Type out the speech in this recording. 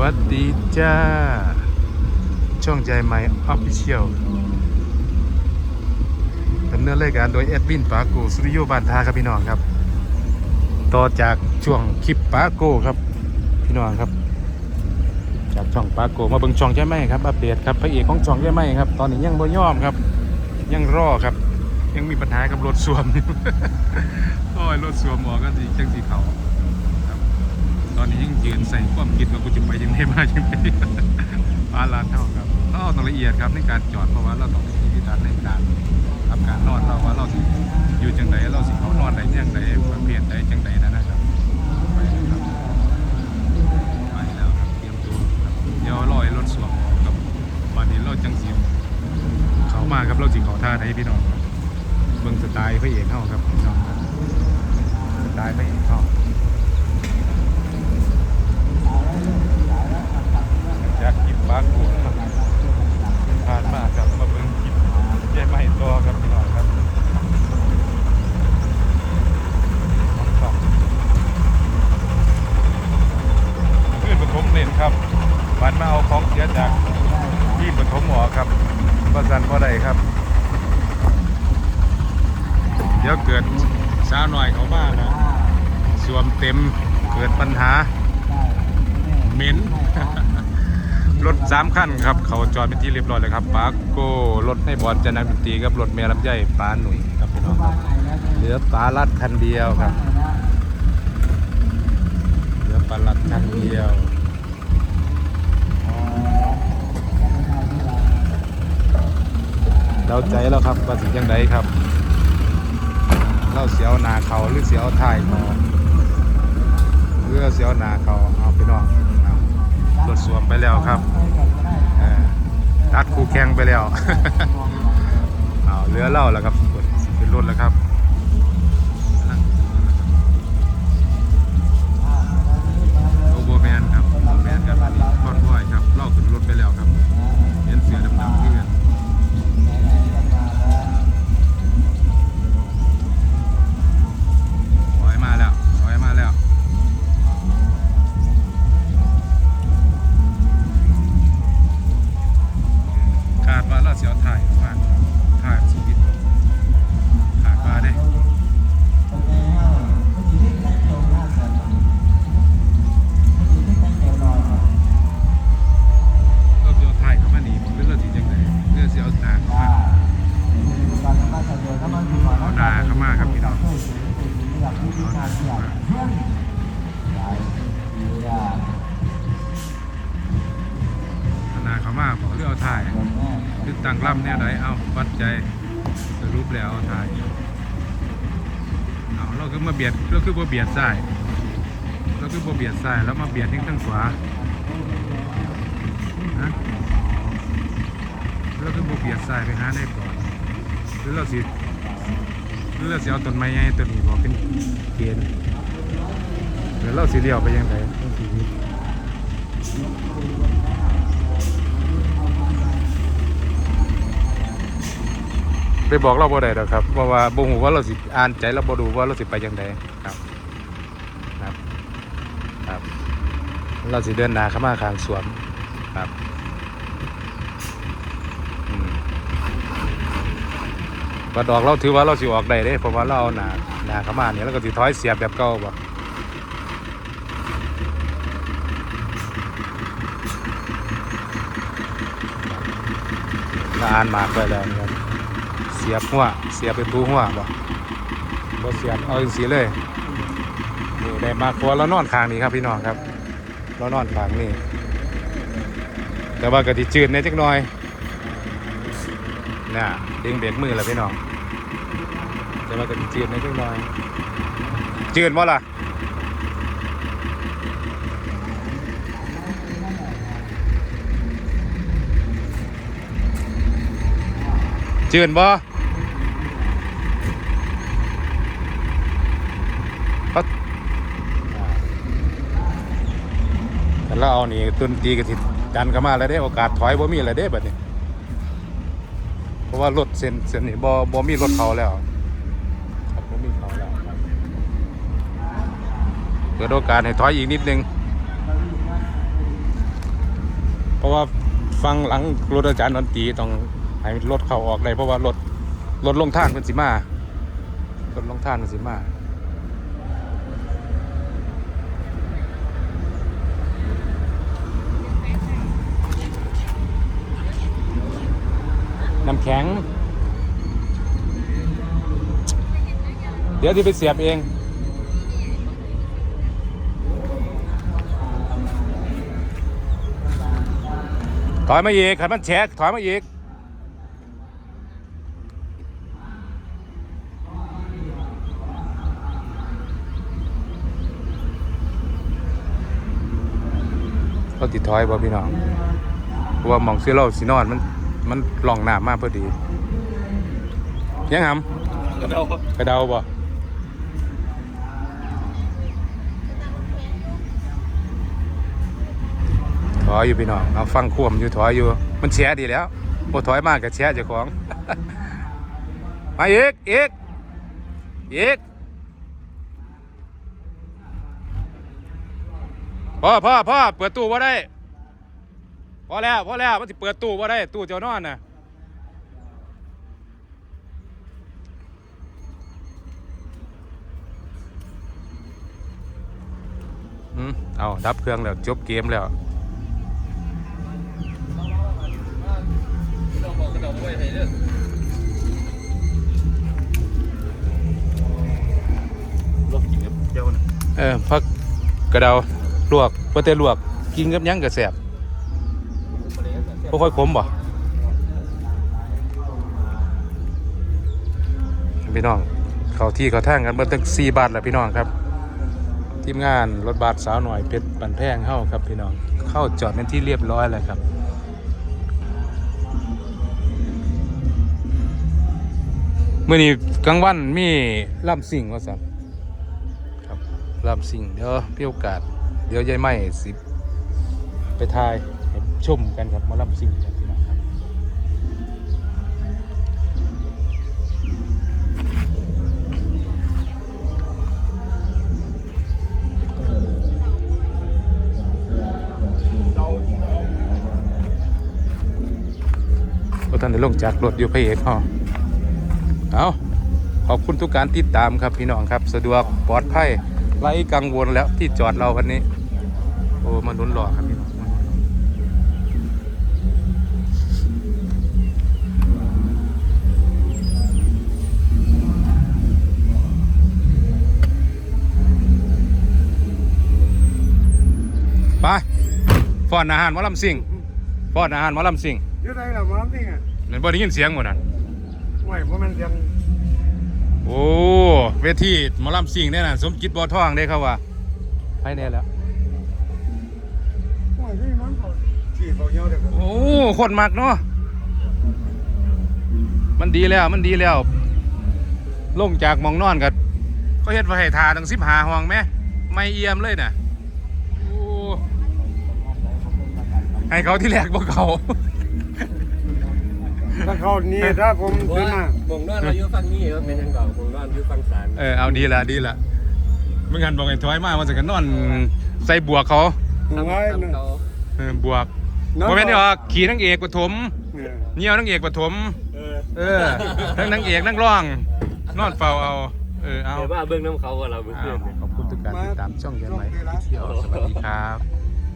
วัสดีจ้า ช่องใจใหม่ออฟฟิเชียลดำเนินรายการโดยแอดวินปาโกสุริโยบานทาครับพี่น้องครับ ต่อจากช่วงคลิปปาโกครับพี่น้องครับ จากช่องปาโกมาเบิ่งช่องใจไหมครับอัปเดตครับพระเอกของช่องใจไหมครับ ตอนนี้ยังบ่ยอมครับ ยังรอครับ ยังมีปัญหากับรถสวมโอ้ยรถสวมออก็สิจังสีเขา ตอนนี้ยังยืนใส่ความคิดว่ากูจะไปยังไงมาจังไงปลาลานเท่าครับเราต้องละเอียดครับในการจอดเพราะว่าเราต้องมีวิธีการในการทำการนอนเราว่าเราสิอยู่จังไดเราสิเขานอนไหนจังไดประเภทใดจังไดนั่นนะครับไปแล้วครับไปแล้วครับเตรียมตัวครับเดี๋ยวรอยรถสวมกับวันนี้เราจังสิเขามาครับเราสิขาท่าไหนพี่น้องเบิ่งสไตล์พระเอกเข้าครับพี่น้องสไตล์พระเอกเข้า จากคลิป บ้านกูผ่านมาครับมาเบิ่งคลิปแย่ไม่ตัวครับพี่น้องครับครับขึ้นปฐมเล่นครับวันมาเอาของเสียจากที่ปฐมหมอครับประสันพอใดครับ เดี๋ยวเกิดสาวหน่อยเขาบ้านะสวมเต็มเกิดปัญหาเหม็น รถสามคันครับเขาจอดเป็นที่เรียบร้อยเลยครับปาโก้รถให้บอลจะนักดนตรีกับรถเมียลำไยปาหนุ่ยครับพี่น้องครับเหลือปลาลัดคันเดียวครับเหลือปลาลัดคันเดียวเราใจแล้วครับว่าสิยังไงครับเราเสียวนาเขาหรือเสียวท้ายเขาหรือเสียวนาเขาเอาพี่น้อง สวมไปแล้วครับตัดคู่แข่งไปแล้ว เอาเหลือเล่าแล้วครับกดขึ้นรถแล้วครับ วัดใจสรุปแล้วเอาถ่ายเอาเราคือมาเบียดเราคือมาเบียดซ้ายเราคือมาเบียดซ้ายแล้วมาเบียดทิ้งทางขวาฮะเราคือมาเบียดซ้ายไปหาได้ก่อนหรือเราสิหรือเราสิเอาต้นไม้ใหญ่ต้นนี้บอกเป็นเกณฑ์หรือเราสิเลี้ยวไปยังไงต้องสีนี้ ไปบอกเราบ่ได้ดอกครับเพราะว่าบ่ฮู้ว่าเราสิอ่านใจเราบ่รู้ว่าเราสิไปจังไดครับครับครับ เราสิเดินหน้าเข้ามาข้างสวนครับว่าดอกเราถือว่าเราสิออกได้เด้เพราะว่าเราเอาหนาหนาเข้ามาเนี่ยแล้วก็สิถอยเสียบแบบเก่าบ่อ่านมากไปแล้วครับ สียบหัวเสียบเป็นตูหัวบ่บ่เสียบเอาสีเลยนี่ได้มาครัวเรานอนข้างนี้ครับพี่น้องครับเรานอนข้างนี้แต่ว่ากะทิจืดในจักหน่อยน่ะดึงเบรกมือแล้วพี่น้องแต่ว่ากะทิจืดในจักหน่อย จืดบ่ล่ะจืดบ่ แต่เราเอานี่ตุนตีกระติดันเข้ามาแล้วได้โอกาสถอยบ่มีอะไรได้บัดนี้ เพราะว่ารถเส้นเส้นนี้บ่บ่มีรถเขาแล้วรับบ่มีเขาแล้วเปิดโอกาสให้ถอยอีกนิดนึง เพราะว่าฟังหลังรถอาจารย์ดนตรีต้องให้รถเข้าออกได้เพราะว่ารถรถลงท่านมันสิมารถลงท่านมันสิมา น้ำแข็ง เดี๋ยวที่ไปเสียบเอง ถอยมาอีกขันมันแฉกถอยมาอีกเราติดถอยบ่พี่น้องเพราะว่ามองซื้อเราสีนอนมัน มันหลองน้ำมากพอดี ยังหำกระเดากระเดาบ่ถอยอยู่พี่น้องเอาฟังควมอยู่ถอยอยู่ มันแฉดีแล้วโอถอยมากกับแฉเจ้าของ มาอีกอีกอีกพ่อพ่อพ่อเปิดตู้ว่าได้ พอแล้วพอแล้วมันสิเปิดตู้ว่าได้ตู้เจ้านอนน่ะอืมเอาดับเครื่องแล้วจบเกมแล้วกระเดาบอกกระเดาไว้ให้เด้อลบกินกับเจ้าน่ะเออพักกระเดาลวกเพื่อแต่ลวกกินกับหยังกระแสบ บ่ค่อยขมบ่พี่น้อง เขาที่เขาทางกันเมื่อตั้งสี่บาทแล้วพี่น้องครับ ทีมงานรถบัสสาวหน่อยเพชรปันแพงเข้าครับพี่น้อง เข้าจอดเป็นที่เรียบร้อยแล้วครับเมื่อนี้กลางวันมีล่ำสิ่งว่าสันครับล่ำสิ่งเดี๋ยวพี่โอกาส เดี๋ยวยายไม่สิ ไปทาย ชมกันครับมาล่ำสิ่งกันพี่น้องครับท่านได้ลงจากรถอยู่พระเอกเฮาเอาขอบคุณทุกการติดตามครับพี่น้องครับ สะดวกปลอดภัยไร้กังวลแล้วที่จอดเราวันนี้ โอ้มันลุ้นหล่อครับ ฟอนอาหารหมอลำซิงฟอนอาหารหมอลำซิงอยู่ไหนล่ะหมอพี่อะนั่นบ่ได้ยินเสียงหมดนั่นไหวเพราะมันยังโอ้เวทีหมอลำซิงเนี่ยน่ะสมจิตบ่อทองได้ครับว่าไปแน่แล้วไหวพี่มันเขาขี่เขาเยอะเด็กโอ้คนมักเนาะมันดีแล้วมันดีแล้วลงจากหมองนอนกันก็เฮ็ดไว้ให้ทาทั้งสิบหาห้องไหมไม่เอี่ยมเลยน่ะ โอ้ ให้เขาที่แรกบ่เขาถ้าเขานี่ถ้าผมเพราะขึ้นว่ามาหมองนอนเราอยู่ฝั่งนี้ครับเป็นยังเก่าหมองนอนอยู่ฝั่งสารเออเอาดีละดีละเมื่อกันบอกไอ้ถอยมาว่าจะกันนอนใส่บวกเขาหัวทำเขาเออบวกบ่แม่นนี่หรอกขี่นางเอกปฐมเนี่ยเงี้ยวนางเอกปฐมเออเออทั้งนางเอกนางร้อง นอนเฝ้าเอาเออเอาเดี๋ยวว่าเบิ่งน้ำเขากับเราเบิ่งอ้าเพื่อวนขอบคุณทุกการติดตามช่องยันไหมเที่ยวสวัสดีครับ